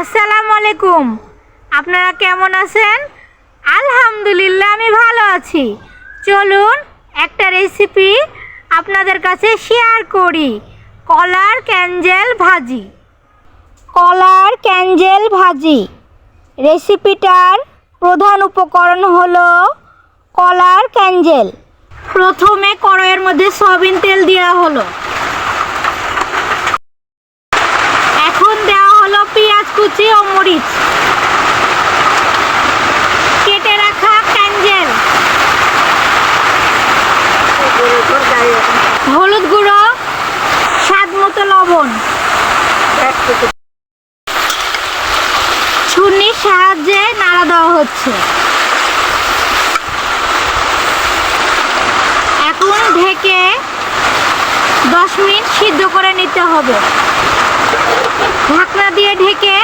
আসসালামু আলাইকুম। আপনারা কেমন আছেন? আলহামদুলিল্লাহ, আমি ভালো আছি। চলুন একটা রেসিপি আপনাদের কাছে শেয়ার করি। কলার ক্যাঞ্জেল ভাজি। কলার ক্যাঞ্জেল ভাজি। রেসিপিটার প্রধান উপকরণ হলো কলার ক্যাঞ্জেল প্রথমে কড়াইয়ের মধ্যে সয়াবিন তেল দেওয়া হলো এখন দেওয়া হলো পেঁয়াজ কুচি ও মরিচ কেটে রাখা ক্যাঞ্জেল হলুদ গুঁড়ো, স্বাদ মতো লবণ। ছুরির সাহায্যে নাড়া দেওয়া হচ্ছে। এখন ঢেকে দশ মিনিট সিদ্ধ করে নিতে হবে। ঢাকনা দিয়ে ঢেকে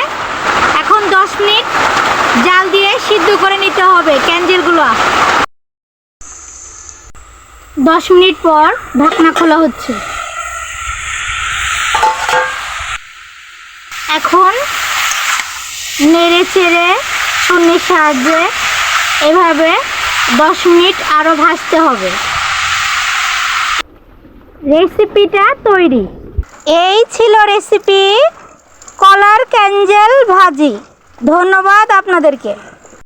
এখন দশ মিনিট জাল দিয়ে সিদ্ধ করে নিতে হবে ক্যান্ডেলগুলো দশ মিনিট পর ঢাকনা খোলা হচ্ছে। এখন নেড়ে চেড়ে শূন্যের সাহায্যে এভাবে দশ মিনিট আরও ভাজতে হবে। রেসিপিটা তৈরি। এই ছিল রেসিপি কলার ক্যাঞ্জেল ভাজি। ধন্যবাদ আপনাদেরকে।